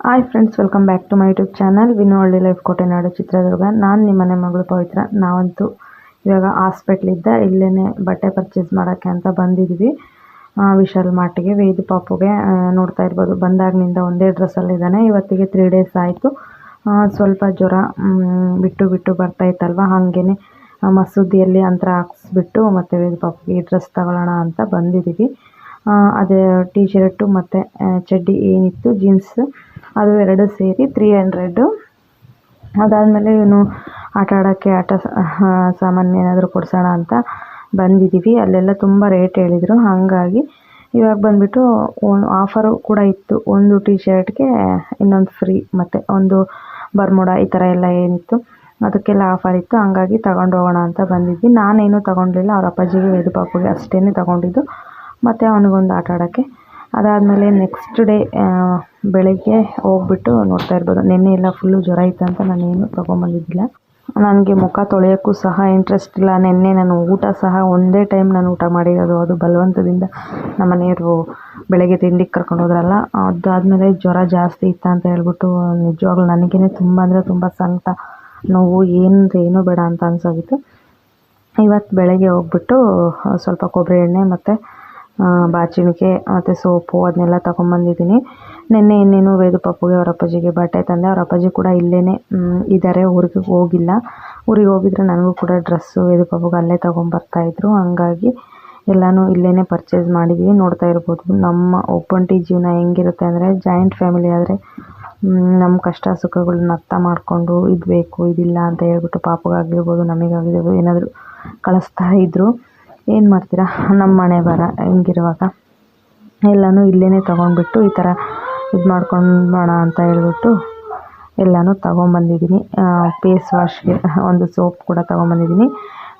Hi friends welcome back to my YouTube channel Vino Halli life ಕೋಟೆನಾಡು ಚಿತ್ರದುರ್ಗ ನಾನು ನಿಮ್ಮ ಮನೆ ಮಗಳು ಪವಿತ್ರ. ನಾವಂತೂ ಇವಾಗ ಹಾಸ್ಪಿಟ್ಲಿದ್ದ ಇಲ್ಲೇ ಬಟ್ಟೆ ಪರ್ಚೇಸ್ ಮಾಡೋಕ್ಕೆ ಅಂತ ಬಂದಿದ್ವಿ. ವಿಶಾಲ್ ಮಾರ್ಟಿಗೆ ವೇದು ಪಾಪುಗೆ ನೋಡ್ತಾ ಇರ್ಬೋದು. ಬಂದಾಗಿನಿಂದ ಒಂದೇ ಡ್ರೆಸ್ಸಲ್ಲಿದ್ದಾನೆ ಇವತ್ತಿಗೆ ತ್ರೀ ಡೇಸ್ ಆಯಿತು. ಸ್ವಲ್ಪ ಜ್ವರ ಬಿಟ್ಟು ಬಿಟ್ಟು ಬರ್ತಾ ಇತ್ತಲ್ವ? ಹಾಗೇನೆ ಆ, ಮಸೂದಿಯಲ್ಲಿ ಅಂತರ ಹಾಕ್ಸ್ಬಿಟ್ಟು ಮತ್ತು ಪಾಪುಗೆ ಡ್ರೆಸ್ ತಗೊಳ್ಳೋಣ ಅಂತ ಬಂದಿದ್ದೀವಿ ಅದೇ ಟೀ ಶರ್ಟು ಮತ್ತು ಚಡ್ಡಿ ಏನಿತ್ತು ಜೀನ್ಸ್ ಅದು ಎರಡು ಸೇರಿ ತ್ರೀ ಹಂಡ್ರೆಡು ಅದಾದಮೇಲೆ ಇವನು ಆಟ ಆಡೋಕ್ಕೆ ಆಟ ಸಾಮಾನು ಏನಾದರೂ ಕೊಡಿಸೋಣ ಅಂತ ಬಂದಿದ್ದೀವಿ ಅಲ್ಲೆಲ್ಲ ತುಂಬ ರೇಟ್ ಹೇಳಿದರು. ಹಾಗಾಗಿ ಇವಾಗ ಬಂದುಬಿಟ್ಟು ಆಫರು ಕೂಡ ಇತ್ತು. ಒಂದು ಟೀ ಶರ್ಟ್ಗೆ ಇನ್ನೊಂದು ಫ್ರೀ ಮತ್ತು ಒಂದು ಬರ್ಮುಡ ಈ ಥರ ಎಲ್ಲ ಏನಿತ್ತು. ಅದಕ್ಕೆಲ್ಲ ಆಫರ್ ಇತ್ತು. ಹಂಗಾಗಿ ತಗೊಂಡು ಹೋಗೋಣ ಅಂತ ಬಂದಿದ್ವಿ. ನಾನೇನು ತಗೊಂಡಿಲ್ಲ. ಅವ್ರ ಅಪ್ಪಾಜಿಗೆ ವೇದು ಪಾಪುಗೆ ಅಷ್ಟೇ ತಗೊಂಡಿದ್ದು. ಮತ್ತು ಅವನಿಗೊಂದು ಆಟ ಆಡೋಕ್ಕೆ. ಅದಾದಮೇಲೆ ನೆಕ್ಸ್ಟ್ ಡೇ ಬೆಳಗ್ಗೆ ಹೋಗ್ಬಿಟ್ಟು ನೋಡ್ತಾ ಇರ್ಬೋದು. ನಿನ್ನೆ ಎಲ್ಲ ಫುಲ್ಲು ಜ್ವರ ಇತ್ತು ಅಂತ ನಾನೇನು ತೊಗೊಂಬಂದಿದ್ದಿಲ್ಲ. ನನಗೆ ಮುಖ ತೊಳೆಯೋಕ್ಕೂ ಸಹ ಇಂಟ್ರೆಸ್ಟ್ ಇಲ್ಲ. ನಿನ್ನೆ ನಾನು ಊಟ ಸಹ ಒಂದೇ ಟೈಮ್ ನಾನು ಊಟ ಮಾಡಿರೋದು. ಅದು ಬಲವಂತದಿಂದ ನಮ್ಮ ಮನೆಯವರು ಬೆಳಗ್ಗೆ ತಿಂಡಿಗೆ ಕರ್ಕೊಂಡು ಹೋದ್ರಲ್ಲ. ಅದಾದಮೇಲೆ ಜ್ವರ ಜಾಸ್ತಿ ಇತ್ತು ಅಂತ ಹೇಳ್ಬಿಟ್ಟು ನಿಜವಾಗ್ಲೂ ನನಗೇ ತುಂಬ ಅಂದರೆ ತುಂಬ ಸಂಕಟ. ನೋವು ಏನು ಏನೂ ಬೇಡ ಅಂತ ಅನ್ಸೋಗಿತ್ತು. ಇವತ್ತು ಬೆಳಗ್ಗೆ ಹೋಗ್ಬಿಟ್ಟು ಸ್ವಲ್ಪ ಕೊಬ್ಬರಿ ಎಣ್ಣೆ ಮತ್ತು ಬಾಚಿಣಿಕೆ ಮತ್ತು ಸೋಪು ಅದನ್ನೆಲ್ಲ ತೊಗೊಂಬಂದಿದ್ದೀನಿ. ನಿನ್ನೆ ಇನ್ನೇನು ವೇದು ಪಪ್ಪುಗೆ ಅವ್ರ ಅಪ್ಪಾಜಿಗೆ ಬಟ್ಟೆ ತಂದೆ, ಅವ್ರ ಅಪ್ಪಾಜಿ ಕೂಡ ಇಲ್ಲೇ ಇದ್ದಾರೆ ಊರಿಗೆ ಹೋಗಿಲ್ಲ. ಊರಿಗೆ ಹೋಗಿದ್ರೆ ನನಗೂ ಕೂಡ ಡ್ರೆಸ್ಸು ವೇದು ಪಪ್ಪುಗೆ ಅಲ್ಲೇ ತೊಗೊಂಬರ್ತಾಯಿದ್ರು ಹಂಗಾಗಿ ಎಲ್ಲನೂ ಇಲ್ಲೇ ಪರ್ಚೇಸ್ ಮಾಡಿದ್ದೀವಿ ನೋಡ್ತಾ ಇರ್ಬೋದು. ನಮ್ಮ ಒಬ್ಬಂಟಿ ಜೀವನ ಹೆಂಗಿರುತ್ತೆ ಅಂದರೆ ಜಾಯಿಂಟ್ ಫ್ಯಾಮಿಲಿ ಆದರೆ ನಮ್ಮ ಕಷ್ಟ ಸುಖಗಳನ್ನ ಅರ್ಥ ಮಾಡಿಕೊಂಡು ಇದು ಬೇಕು, ಇದಿಲ್ಲ ಅಂತ ಹೇಳ್ಬಿಟ್ಟು ಪಾಪಗಾಗಿರ್ಬೋದು, ನಮಗಾಗಿರ್ಬೋದು, ಏನಾದರೂ ಕಳಿಸ್ತಾ ಇದ್ದರು ಏನು ಮಾಡ್ತೀರಾ? ನಮ್ಮ ಮನೆ ಬರ, ಹಿಂಗಿರುವಾಗ ಎಲ್ಲನೂ ಇಲ್ಲೇ ತೊಗೊಂಡ್ಬಿಟ್ಟು ಈ ಥರ ಇದು ಮಾಡ್ಕೊಂಡೋಣ ಅಂತ ಹೇಳ್ಬಿಟ್ಟು ಎಲ್ಲನೂ ತೊಗೊಂಬಂದಿದ್ದೀನಿ ಫೇಸ್ ವಾಶ್ಗೆ ಒಂದು ಸೋಪ್ ಕೂಡ ತೊಗೊಂಬಂದಿದ್ದೀನಿ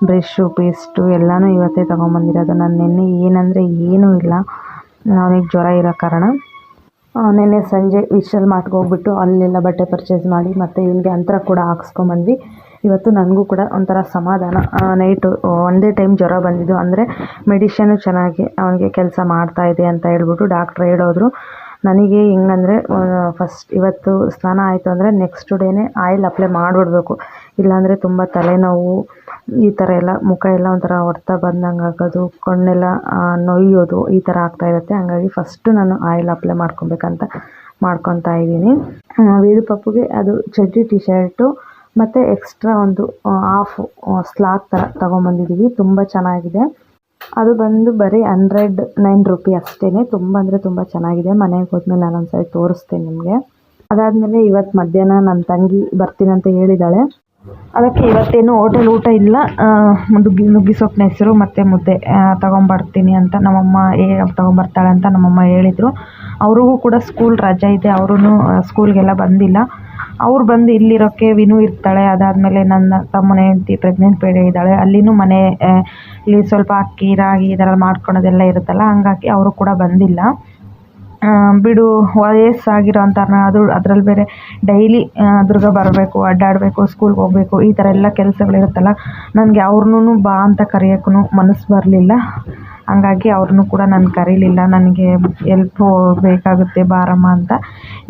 ಬ್ರಷ್ಷು ಪೇಸ್ಟು ಎಲ್ಲನೂ ಇವತ್ತೇ ತೊಗೊಂಬಂದಿರೋದು. ನಾನು ನಿನ್ನೆ ಏನಂದರೆ ಏನೂ ಇಲ್ಲ. ಅವನಿಗೆ ಜ್ವರ ಇರೋ ಕಾರಣ. ನೆನ್ನೆ ಸಂಜೆ ವಿಶಲ್ ಮಾರ್ಟ್ಗೆ ಹೋಗ್ಬಿಟ್ಟು ಅಲ್ಲೆಲ್ಲ ಬಟ್ಟೆ ಪರ್ಚೇಸ್ ಮಾಡಿ ಮತ್ತು ಇವನಿಗೆ ಅಂತರ ಕೂಡ ಹಾಕ್ಸ್ಕೊಂಬಂದ್ವಿ. ಇವತ್ತು ನನಗೂ ಕೂಡ ಒಂಥರ ಸಮಾಧಾನ. ನೈಟು ಒಂದೇ ಟೈಮ್ ಜ್ವರ ಬಂದಿದ್ದು. ಅಂದರೆ ಮೆಡಿಷನು ಚೆನ್ನಾಗಿ ಅವನಿಗೆ ಕೆಲಸ ಮಾಡ್ತಾ ಇದೆ ಅಂತ ಹೇಳ್ಬಿಟ್ಟು ಡಾಕ್ಟ್ರ್ ಹೇಳೋದ್ರು. ನನಗೆ ಹೆಂಗಂದ್ರೆ ಫಸ್ಟ್ ಇವತ್ತು ಸ್ನಾನ ಆಯಿತು ಅಂದರೆ ನೆಕ್ಸ್ಟ್ ಡೇನೇ ಆಯಿಲ್ ಅಪ್ಲೈ ಮಾಡಿಬಿಡ್ಬೇಕು. ಇಲ್ಲಾಂದರೆ ತುಂಬ ತಲೆನೋವು, ಈ ಥರ ಎಲ್ಲ, ಮುಖ ಎಲ್ಲ ಒಂಥರ ಹೊಡ್ತಾ ಬಂದಂಗೆ ಆಗೋದು, ಕಣ್ಣೆಲ್ಲ ನೋಯ್ಯೋದು ಈ ಥರ ಆಗ್ತಾ ಇರುತ್ತೆ. ಹಂಗಾಗಿ ಫಸ್ಟು ನಾನು ಆಯಿಲ್ ಅಪ್ಲೈ ಮಾಡ್ಕೊಬೇಕಂತ ಮಾಡ್ಕೊತಾ ಇದ್ದೀನಿ. ವೇದು ಪಪ್ಪುಗೆ ಅದು ಚಡ್ಡಿ ಟಿ ಶರ್ಟು ಮತ್ತು ಎಕ್ಸ್ಟ್ರಾ ಒಂದು ಹಾಫ್ ಸ್ಲಾಕ್ ಥರ ತೊಗೊಂಬಂದಿದ್ದೀವಿ. ತುಂಬ ಚೆನ್ನಾಗಿದೆ. ಅದು ಬಂದು ಬರೀ ಹಂಡ್ರೆಡ್ ನೈನ್ ರುಪಿ ಅಷ್ಟೇ ತುಂಬ ಅಂದರೆ ತುಂಬ ಚೆನ್ನಾಗಿದೆ. ಮನೆಗೆ ಹೋದ್ಮೇಲೆ ನಾನು ಒಂದ್ಸರಿ ತೋರಿಸ್ತೀನಿ ನಿಮಗೆ. ಅದಾದಮೇಲೆ ಇವತ್ತು ಮಧ್ಯಾಹ್ನ ನನ್ನ ತಂಗಿ ಬರ್ತೀನಿ ಅಂತ ಹೇಳಿದ್ದಾಳೆ ಅದಕ್ಕೆ ಇವತ್ತೇನು ಹೋಟೆಲ್ ಊಟ ಇಲ್ಲ. ನುಗ್ಗಿ ನುಗ್ಗಿ ಸೊಪ್ಪಿನ ಹೆಸರು ಮತ್ತು ಮುದ್ದೆ ತಗೊಂಬರ್ತೀನಿ ಅಂತ ನಮ್ಮಮ್ಮ ಏ, ತಗೊಂಬರ್ತಾಳೆ ಅಂತ ನಮ್ಮಮ್ಮ ಹೇಳಿದರು. ಅವ್ರಿಗೂ ಕೂಡ ಸ್ಕೂಲ್ ರಜೆ ಇದೆ. ಅವರೂ ಸ್ಕೂಲ್ಗೆಲ್ಲ ಬಂದಿಲ್ಲ. ಅವ್ರು ಬಂದು ಇಲ್ಲಿರೋಕ್ಕೆ ವಿನು ಇರ್ತಾಳೆ. ಅದಾದಮೇಲೆ ನನ್ನ ತಮ್ಮನ ಹೆಂಡತಿ ಪ್ರೆಗ್ನೆಂಟ್ ಬೇರೆ ಇದ್ದಾಳೆ. ಅಲ್ಲಿನೂ ಮನೆ ಇಲ್ಲಿ ಸ್ವಲ್ಪ ಅಕ್ಕಿ, ರಾಗಿ ಈ ಥರ ಮಾಡ್ಕೊಳೋದೆಲ್ಲ ಇರುತ್ತಲ್ಲ, ಹಂಗಾಗಿ ಅವರು ಕೂಡ ಬಂದಿಲ್ಲ. ಬಿಡು ವಯಸ್ಸಾಗಿರೋ ಅಂಥವ್ರನ್ನ ಅದು, ಅದ್ರಲ್ಲಿ ಬೇರೆ ಡೈಲಿ ದುರ್ಗ ಬರಬೇಕು, ಅಡ್ಡಾಡಬೇಕು ಸ್ಕೂಲ್ಗೆ ಹೋಗಬೇಕು, ಈ ಥರ ಎಲ್ಲ ಕೆಲಸಗಳಿರುತ್ತಲ್ಲ, ನನಗೆ ಅವ್ರನ್ನೂ ಬಾ ಅಂತ ಕರೆಯೋಕ್ಕೂ ಮನಸ್ಸು ಬರಲಿಲ್ಲ. ಹಂಗಾಗಿ ಅವ್ರನ್ನೂ ಕೂಡ ನಾನು ಕರೀಲಿಲ್ಲ. ನನಗೆ ಎಲ್ಪ್ ಬೇಕಾಗುತ್ತೆ ಬಾರಮ್ಮ ಅಂತ.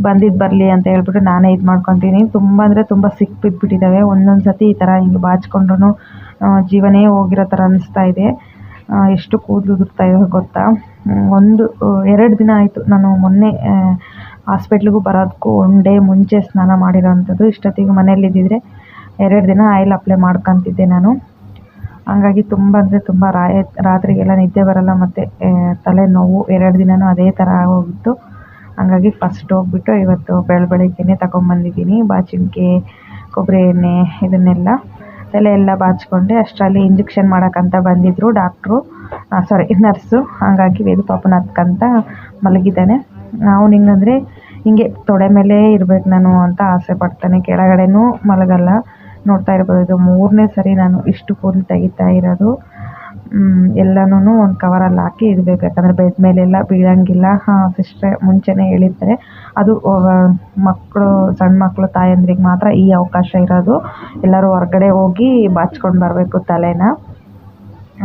ಬಂದಿದ್ದು ಬರಲಿ ಅಂತ ಹೇಳ್ಬಿಟ್ಟು ನಾನೇ ಇದು ಮಾಡ್ಕೊತೀನಿ. ತುಂಬ ಅಂದರೆ ತುಂಬ ಸಿಕ್ಕಿ ಬಿದ್ದುಬಿಟ್ಟಿದ್ದಾವೆ ಒಂದೊಂದು ಸತಿ ಈ ಥರ ಹಿಂಗೆ ಬಾಚ್ಕೊಂಡ್ರೂ ಜೀವನೇ ಹೋಗಿರೋ ಥರ ಅನಿಸ್ತಾ ಇದೆ. ಎಷ್ಟು ಕೂದಲು ಉದುರ್ತಾ ಇದೆ ಗೊತ್ತಾ? ಒಂದು ಎರಡು ದಿನ ಆಯಿತು. ನಾನು ಮೊನ್ನೆ ಹಾಸ್ಪಿಟ್ಲಿಗೂ ಬರೋದಕ್ಕೂ ಒನ್ ಡೇ ಮುಂಚೆ ಸ್ನಾನ ಮಾಡಿರೋ ಅಂಥದ್ದು ಇಷ್ಟೊತ್ತಿಗೆ ಮನೇಲಿದ್ದಿದ್ರೆ ಎರಡು ದಿನ ಆಯಿಲ್ ಅಪ್ಲೈ ಮಾಡ್ಕೊತಿದ್ದೆ ನಾನು. ಹಂಗಾಗಿ ತುಂಬ ಅಂದರೆ ತುಂಬ ರಾಯ, ರಾತ್ರಿಗೆಲ್ಲ ನಿದ್ದೆ ಬರಲ್ಲ ಮತ್ತು ತಲೆನೋವು ಎರಡು ದಿನವೂ ಅದೇ ಥರ ಆಗೋಗಿತ್ತು. ಹಂಗಾಗಿ ಫಸ್ಟ್ ಹೋಗ್ಬಿಟ್ಟು ಇವತ್ತು ಬೆಳ ಬೆಳಗ್ಗೆಯೇ ತಗೊಂಬಂದಿದ್ದೀನಿ ಬಾಚಿಂಕೆ ಕೊಬ್ಬರಿ ಎಣ್ಣೆ ಇದನ್ನೆಲ್ಲ. ತಲೆ ಎಲ್ಲ ಬಾಚಿಕೊಂಡೆ, ಅಷ್ಟರಲ್ಲಿ ಇಂಜೆಕ್ಷನ್ ಮಾಡೋಕ್ಕಂತ ಬಂದಿದ್ದರು ಡಾಕ್ಟ್ರು ಸಾರಿ ನರ್ಸು ಹಾಗಾಗಿ ವೇದು ಪಾಪನ ಹತ್ಕಂತ ಮಲಗಿದ್ದಾನೆ. ಅವ್ನು ಹಿಂಗಂದರೆ ಹಿಂಗೆ ತೊಡೆ ಮೇಲೆ ಇರಬೇಕು ನಾನು ಅಂತ ಆಸೆ ಪಡ್ತಾನೆ, ಕೆಳಗಡೆನೂ ಮಲಗಲ್ಲ. ನೋಡ್ತಾ ಇರ್ಬೋದು. ಇದು ಮೂರನೇ ಸರಿ ನಾನು ಇಷ್ಟು ಕೂದಲು ತೆಗಿತಾ ಇರೋದು. ಎಲ್ಲನೂ ಒಂದು ಕವರಲ್ಲಿ ಹಾಕಿ ಇಡಬೇಕು. ಯಾಕಂದರೆ ಬೆಡ್ ಮೇಲೆಲ್ಲ ಬೀಳಂಗಿಲ್ಲ. ಹಾಂ ಸಿಸ್ಟ್ರೆ ಮುಂಚೆನೇ ಹೇಳಿದ್ದಾರೆ ಅದು ಮಕ್ಕಳು, ಸಣ್ಣ ಮಕ್ಕಳು, ತಾಯಂದ್ರಿಗೆ ಮಾತ್ರ ಈ ಅವಕಾಶ ಇರೋದು. ಎಲ್ಲರೂ ಹೊರಗಡೆ ಹೋಗಿ ಬಾಚ್ಕೊಂಡು ಬರಬೇಕು ತಲೆನ.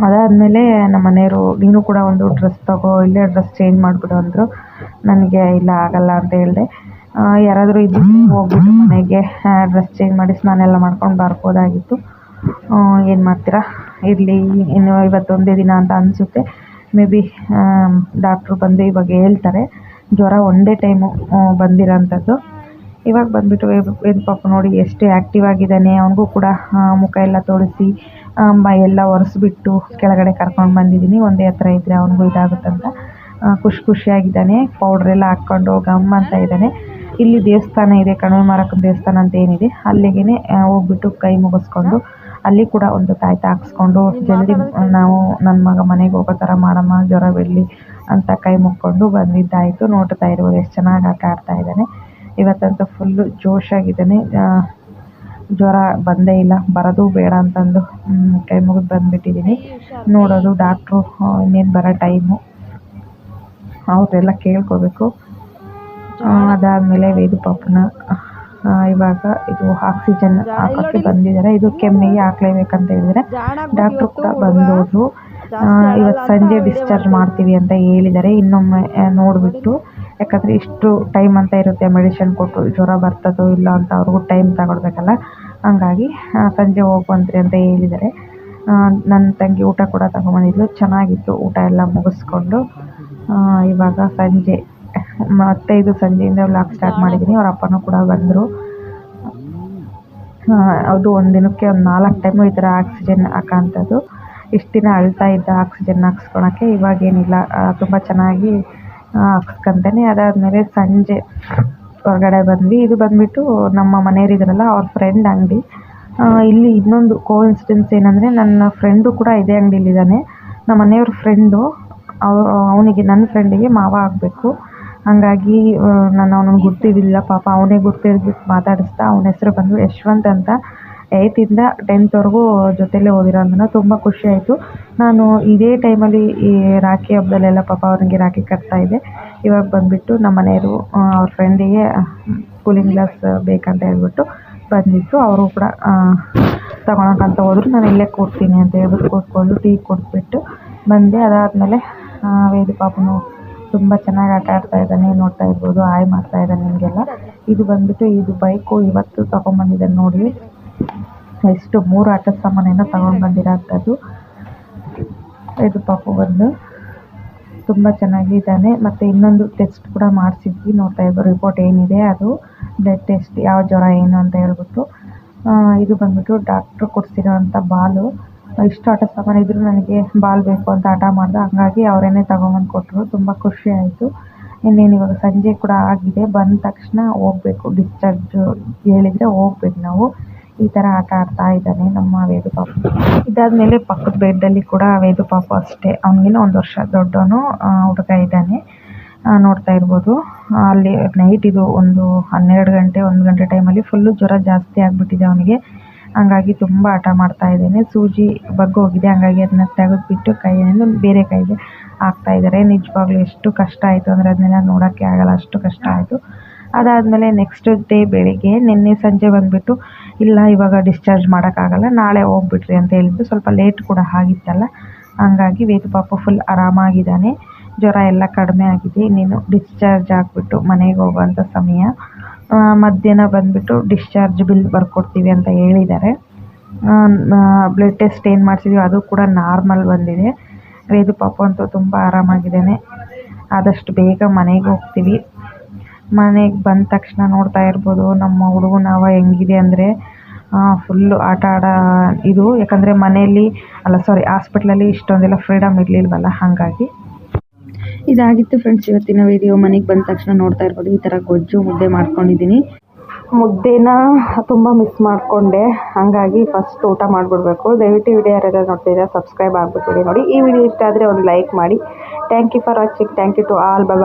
ಅದಾದಮೇಲೆ ನಮ್ಮ ಮನೆಯವರು, ನೀನು ಕೂಡ ಒಂದು ಡ್ರೆಸ್ ತಗೋ, ಇಲ್ಲೇ ಡ್ರೆಸ್ ಚೇಂಜ್ ಮಾಡಿಬಿಡು ಅಂದರು. ನನಗೆ ಇಲ್ಲ, ಆಗಲ್ಲ ಅಂತ ಹೇಳಿದೆ. ಯಾರಾದರೂ ಇದ್ದು ಹೋಗ್ಬಿಟ್ಟು ಮನೆಗೆ ಡ್ರೆಸ್ ಚೇಂಜ್ ಮಾಡಿ ಸ್ನಾನ ಎಲ್ಲ ಮಾಡ್ಕೊಂಡು ಬರ್ಬೋದಾಗಿತ್ತು. ಏನು ಮಾಡ್ತೀರಾ? ಇರಲಿ ಇನ್ನು ಇವತ್ತೊಂದೇ ದಿನ ಅಂತ ಅನಿಸುತ್ತೆ. ಮೇ ಬಿ ಡಾಕ್ಟ್ರು ಬಂದು ಇವಾಗ ಹೇಳ್ತಾರೆ. ಜ್ವರ ಒಂದೇ ಟೈಮು ಬಂದಿರೋಂಥದ್ದು. ಇವಾಗ ಬಂದುಬಿಟ್ಟು ಏನು ಪಾಪ ನೋಡಿ ಎಷ್ಟು ಆ್ಯಕ್ಟಿವ್ ಆಗಿದ್ದಾನೆ ಅವನಿಗೂ ಕೂಡ ಮುಖ ಎಲ್ಲ ತೊಳೆಸಿ ಮೈ ಎಲ್ಲ ಒರೆಸ್ಬಿಟ್ಟು ಕೆಳಗಡೆ ಕರ್ಕೊಂಡು ಬಂದಿದ್ದೀನಿ. ಒಂದೇ ಹತ್ರ ಇದ್ದರೆ ಅವನಿಗೂ ಇದಾಗುತ್ತಂತ. ಖುಷಿ ಖುಷಿಯಾಗಿದ್ದಾನೆ. ಪೌಡ್ರೆಲ್ಲ ಹಾಕ್ಕೊಂಡು ಗಮ್ ಅಂತ ಇದ್ದಾನೆ. ಇಲ್ಲಿ ದೇವಸ್ಥಾನ ಇದೆ ಕಣಿವೆ ಮಾರಕ್ಕನ ದೇವಸ್ಥಾನ ಅಂತ ಏನಿದೆ. ಅಲ್ಲಿಗೆ ಹೋಗ್ಬಿಟ್ಟು ಕೈ ಮುಗಿಸ್ಕೊಂಡು ಅಲ್ಲಿ ಕೂಡ ಒಂದು ತಾಯ್ತ ಹಾಕಿಸ್ಕೊಂಡು ಜಲ್ದಿ ನಾವು ನನ್ನ ಮಗ ಮನೆಗೆ ಹೋಗೋ ಥರ ಮಾಡಮ್ಮ, ಜ್ವರ ಬಿಡಲಿ ಅಂತ ಕೈ ಮುಕ್ಕೊಂಡು ಬಂದಿದ್ದಾಯಿತು. ನೋಡ್ತಾ ಇರ್ಬೋದು ಎಷ್ಟು ಚೆನ್ನಾಗಿ ಆಟ ಆಡ್ತಾ ಇದ್ದಾನೆ. ಇವತ್ತಂತೂ ಫುಲ್ಲು ಜೋಶಾಗಿದ್ದಾನೆ. ಜ್ವರ ಬಂದೇ ಇಲ್ಲ, ಬರೋದು ಬೇಡ ಅಂತಂದು ಕೈ ಮುಗಿದು ಬಂದುಬಿಟ್ಟಿದ್ದೀನಿ. ನೋಡೋದು ಡಾಕ್ಟ್ರು ಇನ್ನೇನು ಬರೋ ಟೈಮು. ಅವರೆಲ್ಲ ಕೇಳ್ಕೋಬೇಕು. ಅದಾದಮೇಲೆ ವೇದು ಪಾಪನ ಇವಾಗ ಇದು ಆಕ್ಸಿಜನ್ ಹಾಕೋಕ್ಕೆ ಬಂದಿದ್ದಾರೆ. ಇದು ಕೆಮ್ಮಿಗೆ ಹಾಕ್ಲೇಬೇಕಂತ ಹೇಳಿದರೆ ಡಾಕ್ಟ್ರು ಕೂಡ ಬಂದವರು ಇವತ್ತು ಸಂಜೆ ಡಿಸ್ಚಾರ್ಜ್ ಮಾಡ್ತೀವಿ ಅಂತ ಹೇಳಿದ್ದಾರೆ. ಇನ್ನೊಮ್ಮೆ ನೋಡಿಬಿಟ್ಟು. ಯಾಕಂದರೆ ಇಷ್ಟು ಟೈಮ್ ಅಂತ ಇರುತ್ತೆ ಮೆಡಿಷನ್ ಕೊಟ್ಟು, ಜ್ವರ ಬರ್ತದೋ ಇಲ್ಲ ಅಂತ ಅವ್ರಿಗೂ ಟೈಮ್ ತಗೊಳ್ಬೇಕಲ್ಲ. ಹಂಗಾಗಿ ಸಂಜೆ ಹೋಗುವಂತ್ರಿ ಅಂತ ಹೇಳಿದ್ದಾರೆ. ನನ್ನ ತಂಗಿ ಊಟ ಕೂಡ ತಗೊಂಬಂದಿದ್ಲು ಚೆನ್ನಾಗಿತ್ತು. ಊಟ ಎಲ್ಲ ಮುಗಿಸ್ಕೊಂಡು ಇವಾಗ ಸಂಜೆ ಮತ್ತೆ ಇದು ಸಂಜೆಯಿಂದ ವ್ಲಾಗ್ ಸ್ಟಾರ್ಟ್ ಮಾಡಿದ್ದೀನಿ. ಅವ್ರ ಅಪ್ಪನೂ ಕೂಡ ಬಂದರು. ಅದು ಒಂದು ದಿನಕ್ಕೆ ಒಂದು ನಾಲ್ಕು ಟೈಮು ಈ ಥರ ಆಕ್ಸಿಜನ್ ಹಾಕೋಂಥದ್ದು ಇಷ್ಟು ದಿನ ಅಳ್ತಾ ಇದ್ದ ಆಕ್ಸಿಜನ್ ಹಾಕ್ಸ್ಕೊಳಕ್ಕೆ ಇವಾಗೇನಿಲ್ಲ ತುಂಬ ಚೆನ್ನಾಗಿ ಹಾಕ್ಸ್ಕೊಂತಾನೆ ಅದಾದಮೇಲೆ ಸಂಜೆ ಹೊರಗಡೆ ಬಂದ್ವಿ. ಇದು ಬಂದುಬಿಟ್ಟು ನಮ್ಮ ಮನೆಯವರಿದ್ರಲ್ಲ ಅವ್ರ ಫ್ರೆಂಡ್ ಅಂಗಡಿ. ಇಲ್ಲಿ ಇನ್ನೊಂದು ಕೋಇನ್ಸಿಡೆನ್ಸ್ ಏನಂದರೆ ನನ್ನ ಫ್ರೆಂಡು ಕೂಡ ಇದೇ ಅಂಗಡಿಲಿದ್ದಾನೆ. ನಮ್ಮ ಮನೆಯವ್ರ ಫ್ರೆಂಡು ಅವ, ಅವನಿಗೆ, ನನ್ನ ಫ್ರೆಂಡಿಗೆ ಮಾವ ಆಗಬೇಕು. ಹಂಗಾಗಿ ನಾನು ಅವನನ್ನು ಗುರ್ತಿದ್ದಿಲ್ಲ ಪಾಪ ಅವನೇ ಗುರ್ತಿದ್ಬಿಟ್ಟು ಮಾತಾಡಿಸ್ದ ಅವನ ಹೆಸರು ಬಂದು ಯಶ್ವಂತ್ ಅಂತ ಏಯ್ತಿಂದ ಟೆಂತ್ವರೆಗೂ ಜೊತೆಲೇ ಓದಿರೋದನ್ನ ತುಂಬ ಖುಷಿ ಆಯಿತು. ನಾನು ಇದೇ ಟೈಮಲ್ಲಿ ಈ ರಾಖಿ ಹಬ್ಬದಲ್ಲೆಲ್ಲ ಪಾಪ ಅವನಿಗೆ ರಾಖಿ ಕಟ್ತಾ ಇದ್ದೆ. ಇವಾಗ ಬಂದುಬಿಟ್ಟು ನಮ್ಮ ಮನೆಯವರು ಅವ್ರ ಫ್ರೆಂಡಿಗೆ ಕೂಲಿಂಗ್ ಗ್ಲಾಸ್ ಬೇಕಂತ ಹೇಳ್ಬಿಟ್ಟು ಬಂದಿತ್ತು. ಅವರು ಕೂಡ ತಗೊಳಕಂತ ಹೋದ್ರು. ನಾನು ಇಲ್ಲೇ ಕೂರ್ತೀನಿ ಅಂತ ಹೇಳ್ಬಿಟ್ಟು ಕೂತ್ಕೊಂಡು ಟೀ ಕೊಟ್ಬಿಟ್ಟು ಬಂದೆ. ಅದಾದಮೇಲೆ ವೇದು ಪಾಪನು ತುಂಬ ಚೆನ್ನಾಗಿ ಆಟ ಆಡ್ತಾ ಇದ್ದಾನೆ, ನೋಡ್ತಾ ಇರ್ಬೋದು, ಹಾಯ್ ಮಾಡ್ತಾ ಇದ್ದಾನೆ ನಿಮಗೆಲ್ಲ. ಇದು ಬಂದ್ಬಿಟ್ಟು ಇದು ಬೈಕು ಇವತ್ತು ತೊಗೊಂಬಂದಿದ್ದಾನೆ ನೋಡಿ. ಎಷ್ಟು ಮೂರು ಆಟದ ಸಾಮಾನೇನೋ ತಗೊಂಡು ಬಂದಿರೋಂಥದ್ದು ಇದು ಪಾಪು ಬಂದು ತುಂಬ ಚೆನ್ನಾಗಿದ್ದಾನೆ ಮತ್ತೆ ಇನ್ನೊಂದು ಟೆಸ್ಟ್ ಕೂಡ ಮಾಡಿಸಿದ್ವಿ. ನೋಡ್ತಾ ಇರ್ಬೋದು ರಿಪೋರ್ಟ್ ಏನಿದೆ ಅದು. ಬ್ಲಡ್ ಟೆಸ್ಟ್ ಯಾವ ಜ್ವರ, ಏನು ಅಂತ ಹೇಳ್ಬಿಟ್ಟು. ಇದು ಬಂದ್ಬಿಟ್ಟು ಡಾಕ್ಟ್ರು ಕೊಡಿಸಿರೋಂಥ ಬಾಲು. ಇಷ್ಟು ಆಟ ಸಾಮಾನು ಇದ್ದರೂ ನನಗೆ ಬಾಲ್ ಬೇಕು ಅಂತ ಹಠ ಮಾಡಿದ. ಹಾಗಾಗಿ ಅವರೇನೆ ತಗೊಂಬಂದು ಕೊಟ್ಟರು ತುಂಬ ಖುಷಿ ಆಯಿತು. ಇನ್ನೇನು ಇವಾಗ ಸಂಜೆ ಕೂಡ ಆಗಿದೆ. ಬಂದ ತಕ್ಷಣ ಹೋಗ್ಬೇಕು. ಡಿಸ್ಚಾರ್ಜ್ ಹೇಳಿದರೆ ಹೋಗ್ಬೇಕು ನಾವು. ಈ ಥರ ಆಟ ಆಡ್ತಾ ಇದ್ದಾನೆ ನಮ್ಮ ವೇದು ಪಾಪ. ಇದಾದಮೇಲೆ ಪಕ್ಕದ ಬೆಡ್ಡಲ್ಲಿ ಕೂಡ ವೇದು ಅಷ್ಟೇ. ಅವನಿಗಿನ್ನ ಒಂದು ವರ್ಷ ದೊಡ್ಡವನು ಹುಡುಗ ಇದ್ದಾನೆ. ನೋಡ್ತಾ ಇರ್ಬೋದು. ಅಲ್ಲಿ ನೈಟ್ ಇದು ಒಂದು ಹನ್ನೆರಡು ಗಂಟೆ, ಒಂದು ಗಂಟೆ ಟೈಮಲ್ಲಿ ಫುಲ್ಲು ಜ್ವರ ಜಾಸ್ತಿ ಆಗಿಬಿಟ್ಟಿದೆ ಅವನಿಗೆ. ಹಂಗಾಗಿ ತುಂಬ ಹಠ ಮಾಡ್ತಾ ಇದ್ದೇನೆ. ಸೂಜಿ ಹೋಗಿದೆ, ಹಂಗಾಗಿ ಅದನ್ನ ತೆಗೆದ್ಬಿಟ್ಟು ಕೈಯಿಂದ ಬೇರೆ ಕೈಗೆ ಹಾಕ್ತಾ ಇದ್ದಾರೆ. ನಿಜವಾಗ್ಲೂ ಎಷ್ಟು ಕಷ್ಟ ಆಯಿತು ಅಂದರೆ ಅದನ್ನೆಲ್ಲ ನೋಡೋಕ್ಕೆ ಆಗಲ್ಲ, ಅಷ್ಟು ಕಷ್ಟ ಆಯಿತು. ಅದಾದಮೇಲೆ ನೆಕ್ಸ್ಟ್ ಡೇ ಬೆಳಿಗ್ಗೆ ನಿನ್ನೆ ಸಂಜೆ ಬಂದುಬಿಟ್ಟು, ಇಲ್ಲ, ಇವಾಗ ಡಿಸ್ಚಾರ್ಜ್ ಮಾಡೋಕ್ಕಾಗಲ್ಲ ನಾಳೆ ಹೋಗ್ಬಿಡ್ರಿ ಅಂತ ಹೇಳಿಬಿಟ್ಟು ಸ್ವಲ್ಪ ಲೇಟ್ ಕೂಡ ಆಗಿತ್ತಲ್ಲ, ಹಂಗಾಗಿ ವೇದು ಪಾಪ ಫುಲ್ ಆರಾಮಾಗಿದ್ದಾನೆ. ಜ್ವರ ಎಲ್ಲ ಕಡಿಮೆ ಆಗಿದೆ. ಇನ್ನೇನು ಡಿಸ್ಚಾರ್ಜ್ ಆಗಿಬಿಟ್ಟು ಮನೆಗೆ ಹೋಗುವಂಥ ಸಮಯ. ಮಧ್ಯಾಹ್ನ ಬಂದುಬಿಟ್ಟು ಡಿಸ್ಚಾರ್ಜ್ ಬಿಲ್ ಬರ್ಕೊಡ್ತೀವಿ ಅಂತ ಹೇಳಿದ್ದಾರೆ. ಬ್ಲಡ್ ಟೆಸ್ಟ್ ಏನು ಮಾಡಿಸಿದ್ವಿ, ಅದು ಕೂಡ ನಾರ್ಮಲ್ ಬಂದಿದೆ. ವೇದು ಪಾಪು ಅಂತೂ ತುಂಬ ಆರಾಮಾಗಿದ್ದಾನೆ. ಆದಷ್ಟು ಬೇಗ ಮನೆಗೆ ಹೋಗ್ತೀವಿ. ಮನೆಗೆ ಬಂದ ತಕ್ಷಣ ನೋಡ್ತಾ ಇರ್ಬೋದು, ನಮ್ಮ ಹುಡುಗನ ನಾವು ಹೆಂಗಿದೆ ಅಂದರೆ ಫುಲ್ಲು ಆಟ ಆಡ ಇದು. ಯಾಕಂದರೆ ಮನೆಯಲ್ಲಿ, ಅಲ್ಲ ಸಾರಿ ಹಾಸ್ಪಿಟ್ಲಲ್ಲಿ ಇಷ್ಟೊಂದೆಲ್ಲ ಫ್ರೀಡಮ್ ಇರಲಿಲ್ವಲ್ಲ, ಹಾಗಾಗಿ. ಇದಾಗಿತ್ತು ಫ್ರೆಂಡ್ಸ್ ಇವತ್ತಿನ ವಿಡಿಯೋ ಮನೆಗೆ ಬಂದ ತಕ್ಷಣ ನೋಡ್ತಾ ಇರ್ಬೋದು. ಈ ಥರ ಗೊಜ್ಜು ಮುದ್ದೆ ಮಾಡ್ಕೊಂಡಿದ್ದೀನಿ. ಮುದ್ದೆನ ತುಂಬ ಮಿಸ್ ಮಾಡಿಕೊಂಡೆ. ಹಾಗಾಗಿ ಫಸ್ಟ್ ಊಟ ಮಾಡಿಬಿಡ್ಬೇಕು. ದಯವಿಟ್ಟು ವಿಡಿಯೋ ಯಾರ್ಯಾರು ನೋಡ್ತಿದ್ದೀರಾ ಸಬ್ಸ್ಕ್ರೈಬ್ ಆಗಿಬಿಟ್ಟು ನೋಡಿ. ಈ ವಿಡಿಯೋ ಇಷ್ಟ ಆದರೆ ಒಂದು ಲೈಕ್ ಮಾಡಿ. Thank you for watching thank you to all bye